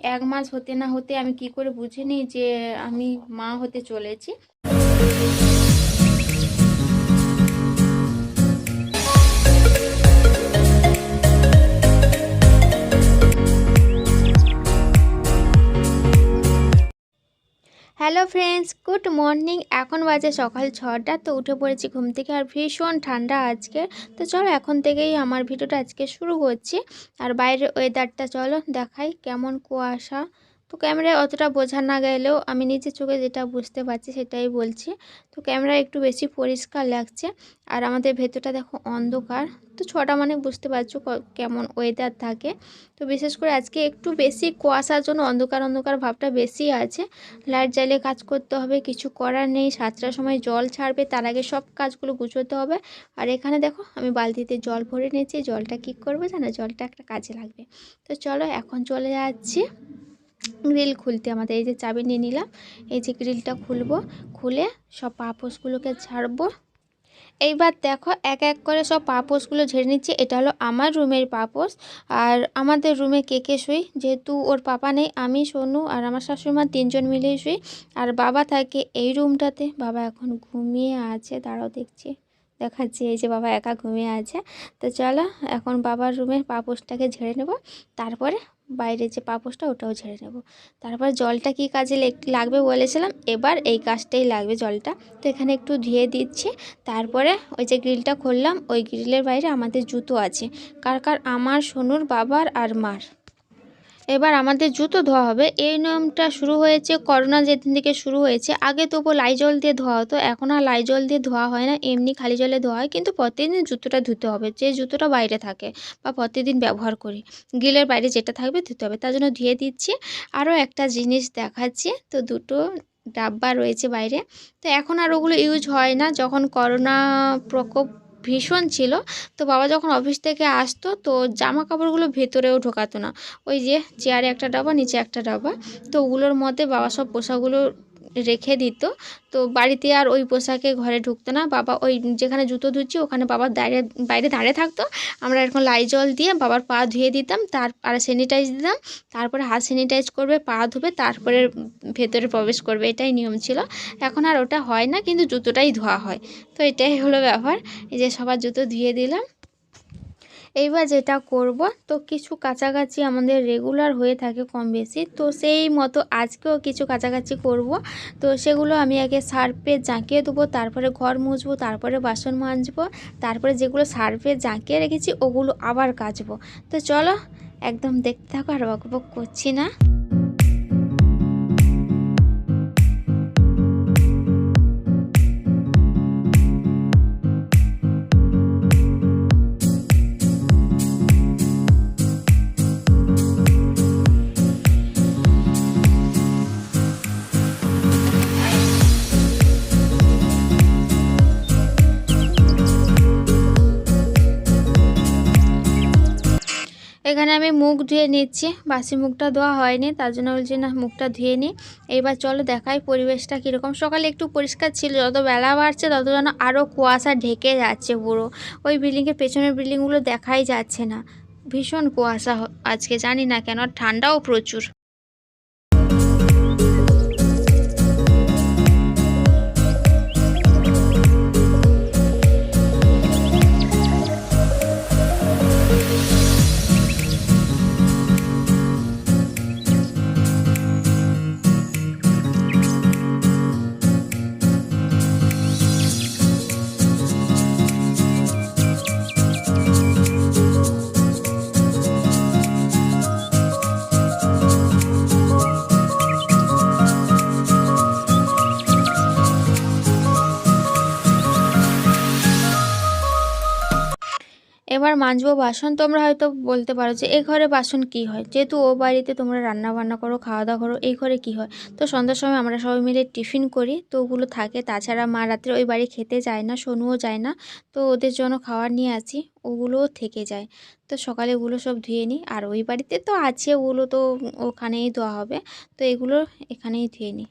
এক মাস হতে না হতে আমি কি করে বুঝিনি যে আমি মা হতে চলেছি? Hello friends, good morning. এখন বাজে সকাল ছটা, তো উঠে পড়েছি ঘুম থেকে আর ভীষণ ঠান্ডা আজকে। তো চলো এখন থেকেই আমার ভিডিওটা আজকে শুরু করছি। আর বাইরের ওয়েদারটা চলো দেখাই কেমন কুয়াশা। তো ক্যামেরায় অতটা বোঝা না গেলেও আমি নিজের চোখে যেটা বুঝতে পারছি সেটাই বলছি। তো ক্যামেরা একটু বেশি পরিষ্কার লাগছে আর আমাদের ভেতরটা দেখো অন্ধকার। তো ছটা মানে বুঝতে পারছ কেমন ওয়েদার থাকে। তো বিশেষ করে আজকে একটু বেশি কুয়াশার জন্য অন্ধকার অন্ধকার ভাবটা বেশি আছে। লাইট জ্বালিয়ে কাজ করতে হবে, কিছু করার নেই। সাতটার সময় জল ছাড়বে, তার আগে সব কাজগুলো গুছোতে হবে। আর এখানে দেখো আমি বালতিতে জল ভরে নিয়েছি। জলটা কী করব জানো? জলটা একটা কাজে লাগবে। তো চলো এখন চলে যাচ্ছি। গ্রিল খুলতে আমাদের এই যে চাবি নিয়ে নিলাম। এই যে গ্রিলটা খুলবো, খুলে সব পাপোশগুলোকে ছাড়বো এইবার দেখো এক এক করে সব পাপোশগুলো ঝেড়ে নিচ্ছে। এটা হলো আমার রুমের পাপোশ। আর আমাদের রুমে কে কে শুই? যেহেতু ওর পাপা নেই, আমি, সোনু আর আমার শাশুড়িমা তিনজন মিলেই শুই। আর বাবা থাকে এই রুমটাতে। বাবা এখন ঘুমিয়ে আছে, দাঁড়াও দেখছি। দেখাচ্ছি এই যে বাবা একা ঘুমিয়ে আছে। তো চলো এখন বাবার রুমের পাপোশটাকে ঝেড়ে নেব। তারপরে বাইরে যে পাপোসটা ওটাও ঝেড়ে নেব। তারপর জলটা কি কাজে লাগবে বলেছিলাম, এবার এই কাজটাই লাগবে জলটা। তো এখানে একটু ধুয়ে দিচ্ছি। তারপরে ওই যে গ্রিলটা খুললাম, ওই গ্রিলের বাইরে আমাদের জুতো আছে। কার কার? আমার, সোনুর, বাবার আর মার। এবার আমাদের জুতো ধোয়া হবে। এই নিয়মটা শুরু হয়েছে, করোনা যেদিন থেকে শুরু হয়েছে, আগে তবু লাইজল দিয়ে ধোয়া হতো, এখন আর লাইজল দিয়ে ধোয়া হয় না, এমনি খালি জলে ধোয়া হয়, কিন্তু প্রতিদিন জুতোটা ধুতে হবে, যে জুতোটা বাইরে থাকে বা প্রতিদিন ব্যবহার করি। গ্রিলের বাইরে যেটা থাকবে ধুতে হবে, তার জন্য ধুয়ে দিচ্ছি। আরও একটা জিনিস দেখাচ্ছি, তো দুটো ডাব্বা রয়েছে বাইরে, তো এখন আর ওগুলো ইউজ হয় না, যখন করোনা প্রকোপ ভীষণ ছিল। তো বাবা যখন অফিস থেকে আসতো তো জামা কাপড়গুলো ভেতরেও ঢোকাতো না। ওই যে চেয়ারে একটা ডাবা, নিচে একটা ডাবা। তো ওগুলোর মধ্যে বাবা সব পোশাকগুলো রেখে দিত। তো বাড়িতে আর ওই পোশাকে ঘরে ঢুকতো না। বাবা ওই যেখানে জুতো ধুচ্ছি ওখানে বাবার দাঁড়িয়ে, বাইরে দাঁড়িয়ে থাকতো। আমরা এরকম লাই জল দিয়ে বাবার পা ধুয়ে দিতাম, তার আর স্যানিটাইজ দিতাম। তারপরে হাত স্যানিটাইজ করবে, পা ধুবে, তারপরে ভেতরে প্রবেশ করবে, এটাই নিয়ম ছিল। এখন আর ওটা হয় না, কিন্তু জুতোটাই ধোয়া হয়। তো এটাই হলো ব্যাপার। যে সবার জুতো ধুয়ে দিলাম। এইবার যেটা করব, তো কিছু কাছাকাছি আমাদের রেগুলার হয়ে থাকে কম বেশি তো সেই মতো আজকেও কিছু কাছাকাছি করব। তো সেগুলো আমি আগে সার্ফে জাঁকিয়ে দেবো তারপরে ঘর মুছবো, তারপরে বাসন মাজবো, তারপরে যেগুলো সার্ফে জাঁকিয়ে রেখেছি ওগুলো আবার কাচবো। তো চলো, একদম দেখতে থাকো আর বক বক করছি না। এখানে আমি মুখ ধুয়ে নিচ্ছি। বাসি মুখটা ধোয়া হয়নি, তার জন্য বলছি, না, মুখটা ধুয়ে নিই এবার চলো দেখাই পরিবেশটা কীরকম। সকালে একটু পরিষ্কার ছিল, যত বেলা বাড়ছে তত যেন আরও কুয়াশা ঢেকে যাচ্ছে পুরো। ওই বিল্ডিংয়ের পেছনের বিল্ডিংগুলো দেখাই যাচ্ছে না। ভীষণ কুয়াশা আজকে, জানি না কেন, ঠান্ডাও প্রচুর। এবার মাজবো বাসন, তোমরা হয়তো বলতে পারো যে এই ঘরে বাসন কি হয়? যেহেতু ও বাড়িতে তোমরা রান্না বান্না করো খাওয়া দাওয়া করো, এই ঘরে কি হয়? তো সন্ধ্যার সময় আমরা সবাই মিলে টিফিন করি, তো ওগুলো থাকে। তাছাড়া মা রাত্রে ওই বাড়ি খেতে যায় না সোনুও যায় না। তো ওদের জন্য খাবার নিয়ে আসি, ওগুলোও থেকে যায়। তো সকালে ওগুলো সব ধুয়ে নিই, আর ওই বাড়িতে তো আছে ওগুলো, তো ওখানেই ধোয়া হবে। তো এগুলো এখানেই ধুয়ে নিই।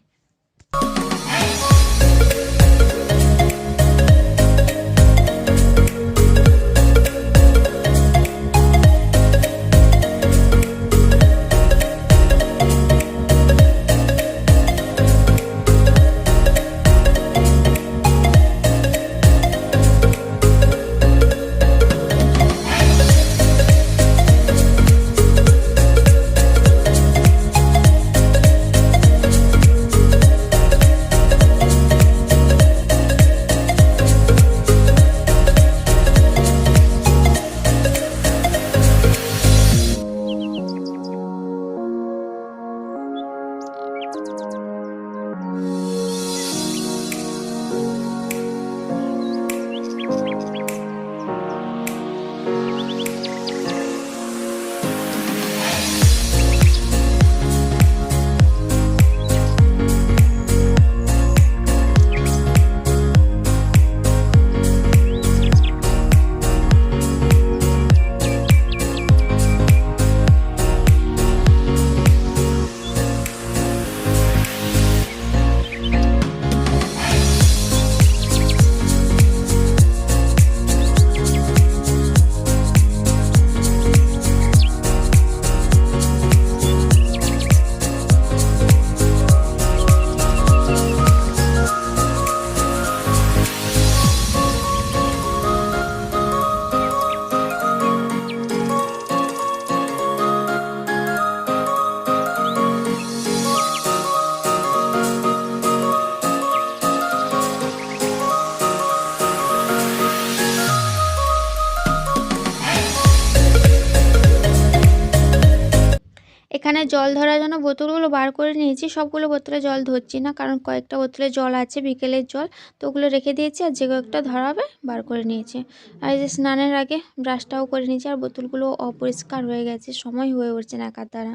বোতলগুলো বার করে নিয়েছি। সবগুলো বোতলে জল ধরছি না, কারণ কয়েকটা বোতলে জল আছে, বিকেলের জল। তো ওগুলো রেখে দিয়েছি আর যে কয়েকটা ধরাবে বার করে নিয়েছি। আর এই যে স্নানের আগে ব্রাশটাও করে নিয়েছি আর বোতলগুলো অপরিষ্কার হয়ে গেছে, সময় হয়ে উঠছে না একার দ্বারা।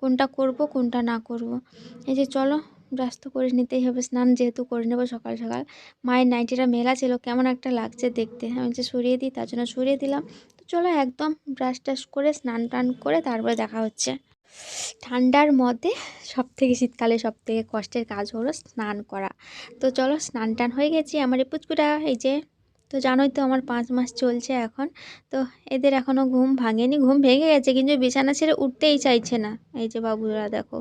কোনটা করব, কোনটা না করব। এই যে চলো, ব্রাশ তো করে নিতেই হবে, স্নান যেহেতু করে নেব সকাল সকাল। মায়ের নাইটিটা মেলা ছিল, কেমন একটা লাগছে দেখতে। আমি যে সরিয়ে দিই, তার জন্য সরিয়ে দিলাম। তো চলো একদম ব্রাশ টাশ করে স্নান টান করে তারপরে দেখা হচ্ছে। ঠান্ডার মধ্যে সব থেকে শীতকালে সব থেকে কষ্টের কাজ হলো স্নান করা। তো চলো স্নান টান হয়ে গেছি আমার এই পুচকুটা, এই যে, তো জানোই তো আমার পাঁচ মাস চলছে এখন। তো এদের এখনও ঘুম ভাঙেনি, ঘুম ভেঙে গেছে কিন্তু বিছানা ছেড়ে উঠতেই চাইছে না। এই যে বাবুরা দেখো,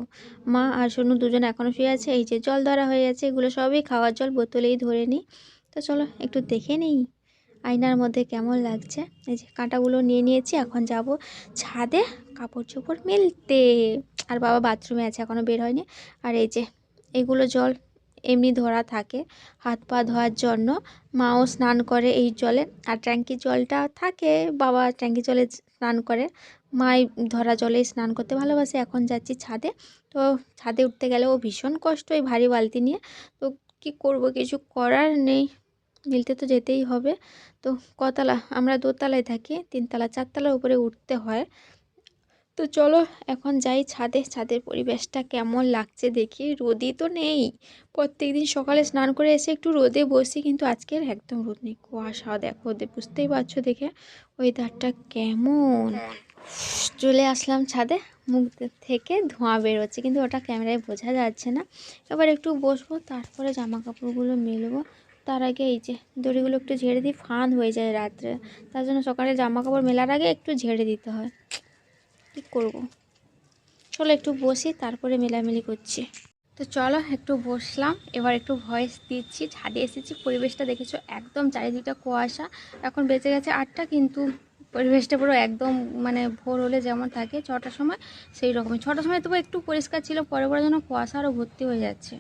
মা আর সোনু দুজন এখনও শুয়ে আছে, এই যে জল ধরা হয়ে গেছে এগুলো সবই খাওয়ার জল বোতলেই ধরে নিই। তো চলো একটু দেখে নিই। আয়নার মধ্যে কেমন লাগছে? এই যে কাঁটাগুলো নিয়ে নিয়েছি, এখন যাব ছাদে কাপড় চোপড় মেলতে। আর বাবা বাথরুমে আছে এখনও বের হয়নি। আর এই যে এগুলো জল এমনি ধরা থাকে, হাত পা ধোয়ার জন্য। মাও স্নান করে এই জলে। আর ট্যাঙ্কির জলটা থাকে, বাবা ট্যাঙ্কি জলে স্নান করে। মাই ধরা জলেই স্নান করতে ভালোবাসে, এখন যাচ্ছি ছাদে। তো ছাদে উঠতে গেলে ও ভীষণ কষ্ট এই ভারী বালতি নিয়ে। তো কি করব, কিছু করার নেই। মিলতে তো যেতেই হবে। তো কতলা? আমরা দোতলায় থাকি, তিনতলা, চারতলার উপরে উঠতে হয়। তো চলো এখন যাই ছাদে। ছাদের পরিবেশটা কেমন লাগছে দেখি। রোদই তো নেই। প্রত্যেক দিন সকালে স্নান করে এসে একটু রোদে বসি, কিন্তু আজকের একদম রোদ নেই। কুয়াশা দেখো বুঝতেই পারছ দেখে। ওই ধারটা কেমন? চলে আসলাম ছাদে। মুখ থেকে ধোঁয়া বেরোচ্ছে, কিন্তু ওটা ক্যামেরায় বোঝা যাচ্ছে না। এবার একটু বসবো, তারপরে জামা কাপড়গুলো মেলবো। তার আগে এই যে দড়িগুলো একটু ঝেড়ে দিই, ফাঁদ হয়ে যায় রাত্রে। তার জন্য সকালে জামা কাপড় মেলার আগে একটু ঝেড়ে দিতে হয়। কী করব। চলো একটু বসি, তারপরে মেলামেলি করছি। তো চলো একটু বসলাম, এবার একটু ভয়েস দিচ্ছি, ছাদে এসেছি, পরিবেশটা দেখেছ একদম চারিদিকটা কুয়াশা। এখন বেঁচে গেছে আটটা, কিন্তু পরিবেশটা পুরো একদম মানে ভোর হলে যেমন থাকে, ছটার সময় সেই রকমই ছটার সময় তবু একটু পরিষ্কার ছিল, পরে পরে যেন কুয়াশা আরও ভর্তি হয়ে যাচ্ছে।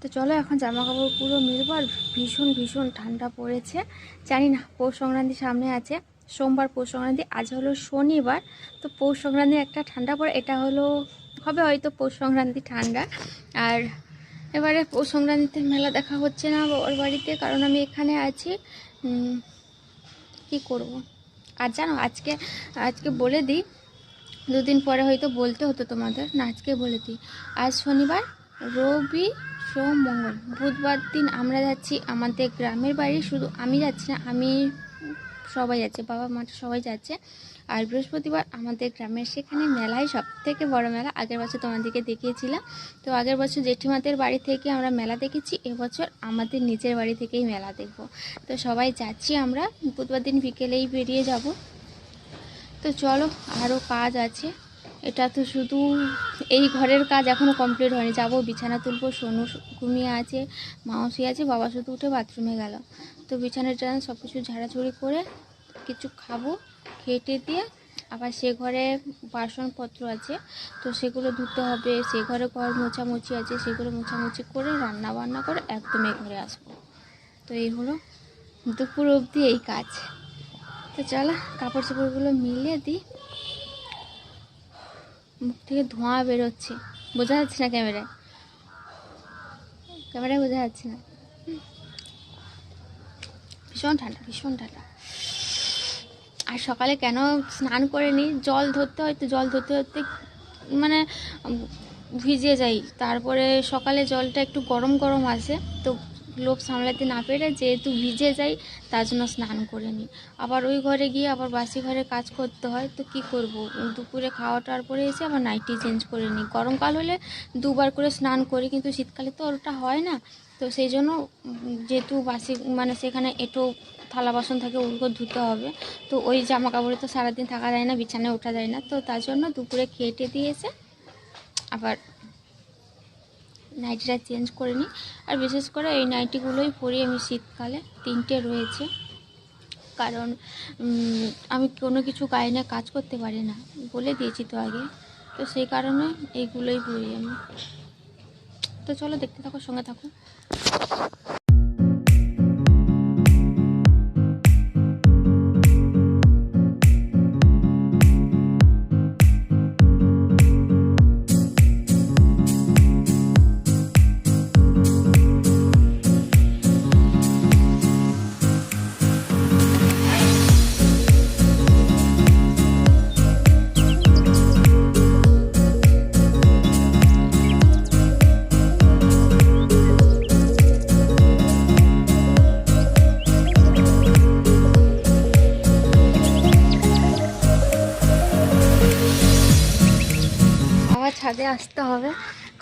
তো চলো এখন জামা কাপড় পুরো মিলবো আর ভীষণ ভীষণ ঠান্ডা পড়েছে। জানি না, পৌষ সংক্রান্তি সামনে আছে, সোমবার পৌষ সংক্রান্তি, আজ হলো শনিবার, তো পৌষ সংক্রান্তি একটা ঠান্ডা পড়ে, এটা হলো, হবে হয়তো পৌষ সংক্রান্তি ঠান্ডা। আর এবারে পৌষ সংক্রান্তিতে মেলা দেখা হচ্ছে না ওর বাড়িতে, কারণ আমি এখানে আছি। কি করব। আর জানো, আজকে আজকে বলে দিই, দুদিন পরে হয়তো বলতে হতো তোমাদের, না, আজকে বলে দিই। আজ শনিবার, রবি সোম, মঙ্গল। বুধবার দিন আমরা যাচ্ছি আমাদের গ্রামের বাড়ি। শুধু আমি যাচ্ছি না, আমি সবাই যাচ্ছে, বাবা মা সবাই যাচ্ছে। আর বৃহস্পতিবার আমাদের গ্রামের সেখানে মেলায় সব থেকে বড় মেলা। আগের বছর তোমাদেরকে দেখিয়েছিলাম। তো আগের বছর জেঠিমাদের বাড়ি থেকে আমরা মেলা দেখেছি। এবছর আমাদের নিজের বাড়ি থেকেই মেলা দেখব। তো সবাই যাচ্ছি আমরা। বুধবার দিন বিকেলেই বেরিয়ে যাব। তো চলো, আরও কাজ আছে। এটা তো শুধু এই ঘরের কাজ এখনও কমপ্লিট হয়নি। যাব, বিছানা তুলবো, সোনু ঘুমিয়ে আছে, মাউসি আছে, বাবা শুধু উঠে বাথরুমে গেল। তো বিছানা টিছানা সব কিছু ঝাড়াঝুড়ি করে কিছু খাব, খেটে দিয়ে আবার সে ঘরে বাসনপত্র আছে, তো সেগুলো ধুতে হবে। সে ঘরে ঘর মোছামুছি আছে, সেগুলো মোছামুছি করে রান্না বান্না করে একদম এই ঘরে আসব। তো এই হলো দুপুর অবধি এই কাজ। তো চলো, কাপড় চাপড়গুলো মিলিয়ে দিই। মুখ থেকে ধোঁয়া বেরোচ্ছে। বোঝা যাচ্ছে না ক্যামেরায়। ক্যামেরায় বোঝা যাচ্ছে না। ভীষণ ঠান্ডা ভীষণ ঠান্ডা। আর সকালে কেন স্নান করে নিই জল ধরতে হয়তো, জল ধরতে ধরতে মানে ভিজে যাই। তারপরে সকালে জলটা একটু গরম গরম আছে তো লোভ সামলাতে না পেরে যেহেতু ভিজে যাই, তার জন্য স্নান করে নিই। আবার ওই ঘরে গিয়ে আবার বাসি ঘরে কাজ করতে হয়, তো কি করব? দুপুরে খাওয়াটার পরে এসে আবার নাইটি চেঞ্জ করে নিই। গরমকাল হলে দুবার করে স্নান করি, কিন্তু শীতকালে তো ওটা হয় না। তো সেই জন্য যেহেতু বাসি মানে সেখানে এটো, থালা বাসন থাকে, ওগুলো ধুতে হবে। তো ওই জামা কাপড়ে তো সারাদিন থাকা যায় না, বিছানায় ওঠা যায় না। তো তার জন্য দুপুরে খেটে দিয়েছে আবার নাইটিটা চেঞ্জ করে নিই আর বিশেষ করে এই নাইটিগুলোই পরি আমি শীতকালে। তিনটে রয়েছে। কারণ আমি কোনো কিছু গায়ে না কাজ করতে পারি না। বলে দিয়েছি তো আগে। তো সেই কারণে এইগুলোই পরি আমি। তো চলো দেখতে থাকো, সঙ্গে থাকো। আসতে হবে।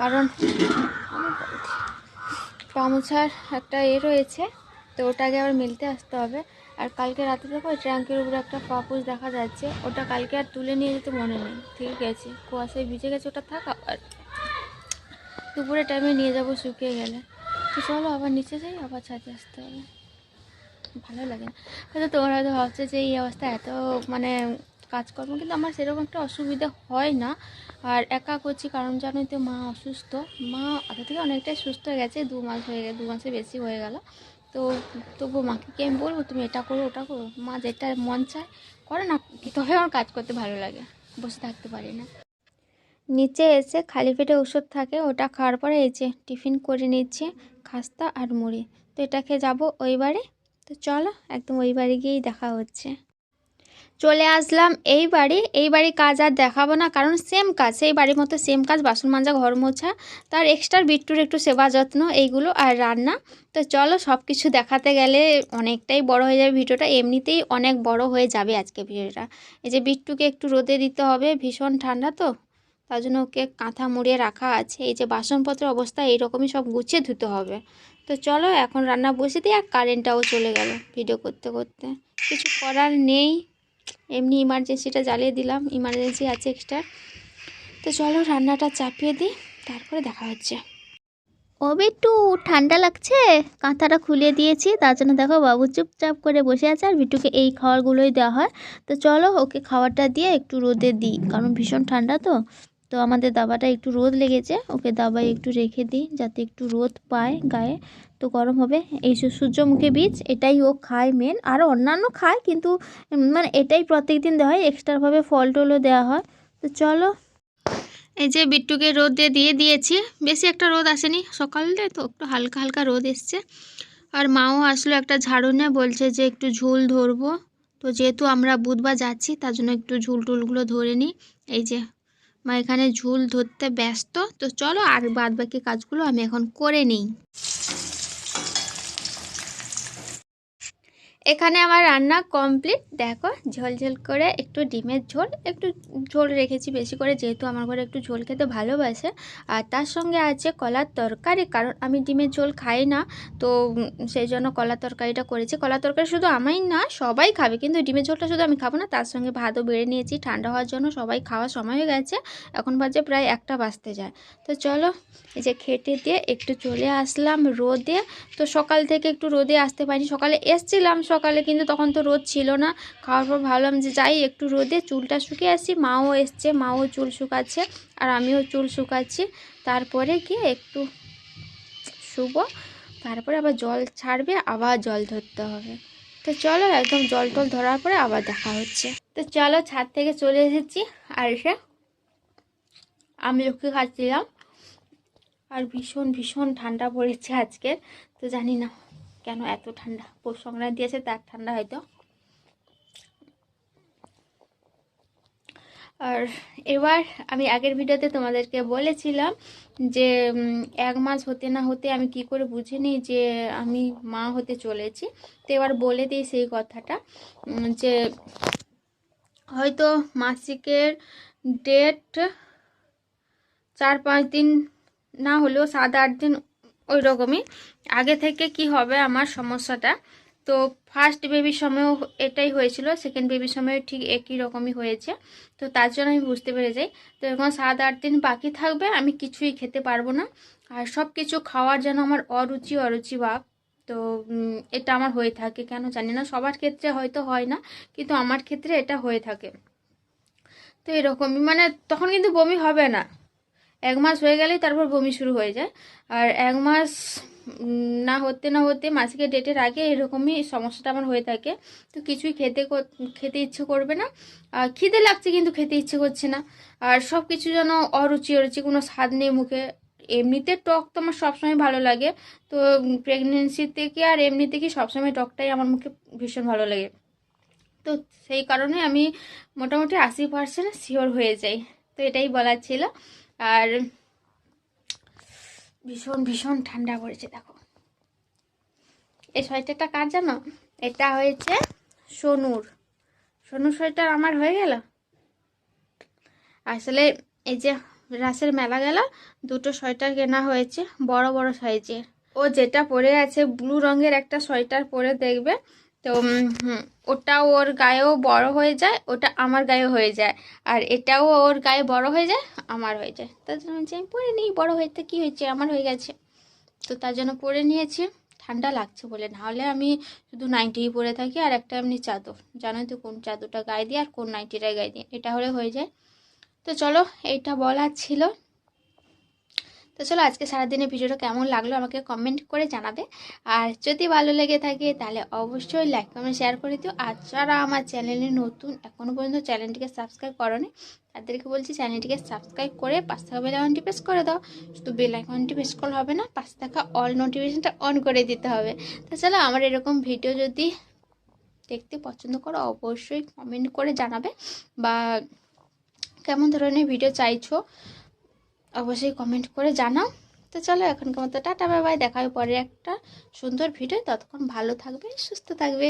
কারণ গামোছার একটা এ রয়েছে, তো ওটাকে আবার মিলতে আসতে হবে। আর কালকে রাতে দেখো ট্যাঙ্কের উপরে একটা পাপুস দেখা যাচ্ছে। ওটা কালকে আর তুলে নিয়ে যেতে মনে নেই। ঠিক আছে, কুয়াশায় ভিজে গেছে, ওটা থাক আবার। দুপুরে টাইমে নিয়ে যাব, শুকিয়ে গেলে। তো চলো, আবার নিচে যাই, আবার ছাদে আসতে হবে। ভালো লাগে হয়তো তোমরা হয়তো ভাবছ যে এই অবস্থা এত মানে কাজকর্ম, কিন্তু আমার সেরকম একটা অসুবিধা হয় না। আর একা করছি কারণ জানোই তো মা অসুস্থ। মা আগে থেকে অনেকটাই সুস্থ হয়ে গেছে, দু মাস হয়ে গেছে, দু মাসে বেশি হয়ে গেল। তো তবু মাকে কি আমি বলব, তুমি এটা করো, ওটা করো। মা যেটা মন চায় করে না, তবে আমার কাজ করতে ভালো লাগে, বসে থাকতে পারি না। নিচে এসে খালি পেটে ওষুধ থাকে, ওটা খাওয়ার পরে এই যে টিফিন করে নিচ্ছে, খাস্তা আর মুড়ি। তো এটা খেয়ে যাব ওই বাড়ি। তো চলো, একদম ওই বাড়ি গিয়েই দেখা হচ্ছে। চলে আসলাম এই বাড়ি। এই বাড়ি কাজ আর দেখাবো না, কারণ সেম কাজ, সেই বাড়ির মতো সেম কাজ, বাসন মাজা, ঘর মোছা, তার এক্সট্রা বিট্টুর একটু সেবা যত্ন, এইগুলো আর রান্না। তো চলো সব কিছু দেখাতে গেলে অনেকটাই বড় হয়ে যাবে ভিডিওটা, এমনিতেই অনেক বড় হয়ে যাবে আজকে ভিডিওটা। এই যে বিট্টুকে একটু রোদে দিতে হবে, ভীষণ ঠান্ডা তো, তার জন্য ওকে কাঁথা মুড়িয়ে রাখা আছে। এই যে বাসনপত্রের অবস্থা, এইরকমই সব গুছিয়ে ধুতে হবে। তো চলো এখন রান্না বসে দিই আর কারেন্টটাও চলে গেল ভিডিও করতে করতে। কিছু করার নেই। এমনি ইমার্জেন্সিটা জ্বালিয়ে দিলাম ইমার্জেন্সি আছে এক্সট্রা তো চলো রান্নাটা চাপিয়ে দিই, তারপরে দেখা হচ্ছে। ও বিট্টু ঠান্ডা লাগছে, কাঁথাটা খুলে দিয়েছি, তার জন্য দেখো বাবু চুপচাপ করে বসে আছে আর বিট্টুকে এই খাবারগুলোই দেওয়া হয়। তো চলো ওকে খাবারটা দিয়ে একটু রোদে দিই, কারণ ভীষণ ঠান্ডা তো। তো আমাদের দাবাটা একটু রোদ লেগেছে, ওকে দাবায় একটু রেখে দিই, যাতে একটু রোদ পায় গায়ে। তো গরম হবে। এই সূর্যমুখী বীজ, এটাই ও খায় মেন আরও অন্যান্য খায়, কিন্তু মানে এটাই প্রত্যেক দিন দেওয়া হয়। এক্সট্রাভাবে ফল টলও দেওয়া হয়। তো চলো, এই যে বিট্টুকে রোদ দিয়ে দিয়ে দিয়েছি। বেশি একটা রোদ আসেনি সকালে, তো একটু হালকা হালকা রোদ এসছে। আর মাও আসলো একটা ঝাড়ু নিয়ে, বলছে যে একটু ঝুল ধরবো। তো যেহেতু আমরা বুধবার যাচ্ছি, তার জন্য একটু ঝুল টুলগুলো ধরে নিই। এই যে, মা এখানে ঝুল ধরতে ব্যস্ত। তো চলো আর বাদ বাকি কাজগুলো আমি এখন করে নিই। এখানে আমার রান্না কমপ্লিট। দেখো ঝোল ঝোল করে একটু ডিমের ঝোল, একটু ঝোল রেখেছি বেশি করে, যেহেতু আমার ঘরে একটু ঝোল খেতে ভালোবাসে। আর তার সঙ্গে আছে কলার তরকারি, কারণ আমি ডিমের ঝোল খাই না, তো সেই জন্য কলার তরকারিটা করেছি। কলার তরকারি শুধু আমাই না, সবাই খাবে, কিন্তু ডিমের ঝোলটা শুধু আমি খাব না, তার সঙ্গে ভাতও বেড়ে নিয়েছি, ঠান্ডা হওয়ার জন্য সবাই খাওয়া সময় হয়ে গেছে। এখন বাজে প্রায় একটা বাজতে যায়। তো চলো, এই যে খেটে দিয়ে একটু চলে আসলাম রোদে। তো সকাল থেকে একটু রোদে আসতে পারিনি, সকালে এসছিলাম সকালে। কিন্তু তখন তো রোদ ছিল না। খাওয়ার পর ভাবলাম যে যাই, একটু রোদে চুলটা শুকিয়ে আসি। মাও এসছে, মাও চুল শুকাচ্ছে আর আমিও চুল শুকাচ্ছি। তারপরে গিয়ে একটু শুবো, তারপরে আবার জল ছাড়বে, আবার জল ধরতে হবে। তো চলো একদম জল টল ধরার পরে আবার দেখা হচ্ছে। তো চলো ছাদ থেকে চলে এসেছি আর এসে আমি লক্ষ্মী খাচ্ছিলাম। আর ভীষণ ভীষণ ঠান্ডা পড়েছে আজকে, তো জানি না। কেন এত ঠান্ডা? পৌষ সংক্রান্তি আছে, তার ঠান্ডা হয়তো। আর এবার আমি আগের ভিডিওতে তোমাদেরকে বলেছিলাম যে এক মাস হতে না হতে আমি কি করে বুঝে নিই যে, আমি মা হতে চলেছি। তো এবার বলে দিই সেই কথাটা যে হয়তো মাসিকের ডেট চার পাঁচ দিন না হলেও সাত আট দিন ওই রকমই আগে থেকে কি হবে আমার সমস্যাটা? তো ফার্স্ট বেবির সময়ও এটাই হয়েছিল সেকেন্ড বেবির সময়ও ঠিক একই রকমই হয়েছে। তো তার জন্য আমি বুঝতে পেরে যাই। তো এখন সাত, আট দিন বাকি থাকবে, আমি কিছুই খেতে পারব না। আর সব কিছু খাওয়ার যেন আমার অরুচি অরুচি ভাব, তো এটা আমার হয়ে থাকে। কেন জানি না, সবার ক্ষেত্রে হয়তো হয় না, কিন্তু আমার ক্ষেত্রে এটা হয়ে থাকে। তো এরকমই মানে তখন কিন্তু বমি হবে না। এক মাস হয়ে গেলেই তারপর বমি শুরু হয়ে যায়। আর এক মাস না হতে না হতে মাসিকের ডেটের আগে এরকমই সমস্যাটা আমার হয়ে থাকে। তো কিছুই খেতে খেতে ইচ্ছে করবে না। আর খিদে লাগছে কিন্তু খেতে ইচ্ছে করছে না। আর সব কিছু যেন অরুচি অরুচি, কোনো স্বাদ নেই মুখে। এমনিতে টক তো আমার সবসময় ভালো লাগে। তো প্রেগনেন্সি থেকে আর এমনি থেকে সবসময় টকটাই আমার মুখে ভীষণ ভালো লাগে। তো সেই কারণে আমি মোটামুটি আশি পার্সেন্ট শিওর হয়ে যাই। তো এটাই বলার ছিল। আর ভীষণ ভীষণ ঠান্ডা পড়েছে, দেখো। এই সোয়েটারটা কার জানো? এটা হয়েছে সোনুর। সোনুর সোয়েটার আমার হয়ে গেল? আসলে এই যে রাসের মেলা গেল, দুটো সোয়েটার কেনা হয়েছে, বড় বড় সাইজের। ও যেটা পরে আছে, ব্লু রঙের একটা সোয়েটার পরে দেখবে। তো ওটা ওর গায়েও বড় হয়ে যায় ওটা আমার গায়েও হয়ে যায়। আর এটাও ওর গায়ে বড় হয়ে যায় আমার হয়ে যায়। তার জন্য বলছি, আমি পরে নিই বড় হয়েতে কী হয়েছে? আমার হয়ে গেছে। তো তার জন্য পরে নিয়েছি ঠান্ডা লাগছে বলে। নাহলে আমি শুধু নাইটিই পরে থাকি আর একটা এমনি চাদর। জানোই তো কোন চাদরটা গায়ে দিই আর কোন নাইটিটা গায়ে দিই এটা হলে হয়ে যায়। তো চলো এইটা বলার ছিল। তো চলো আজকে সারাদিনের ভিডিওটা কেমন লাগল আমাকে কমেন্ট করে জানাবে। আর যদি ভালো লেগে থাকে তাহলে অবশ্যই লাইক কমেন্ট শেয়ার করে দিও। আর যারা আমার চ্যানেলে নতুন এখনও পর্যন্ত চ্যানেলটিকে সাবস্ক্রাইব করনি, তাদেরকে বলছি চ্যানেলটিকে সাবস্ক্রাইব করে পাঁচ থাকা বেল আইকনটি প্রেস করে দাও। শুধু বেল আইকনটি প্রেস করলে হবে না পাঁচ থাকা অল নোটিফিকেশনটা অন করে দিতে হবে। তো চলো আমার এরকম ভিডিও যদি দেখতে পছন্দ করো, অবশ্যই কমেন্ট করে জানাবে। বা কেমন ধরনের ভিডিও চাইছো অবশ্যই কমেন্ট করে জানাও। তো চলো এখনকার মতো টাটা বাবাই বাই, দেখা হবে পরে একটা সুন্দর ভিডিও ততক্ষণ ভালো থাকবে, সুস্থ থাকবে।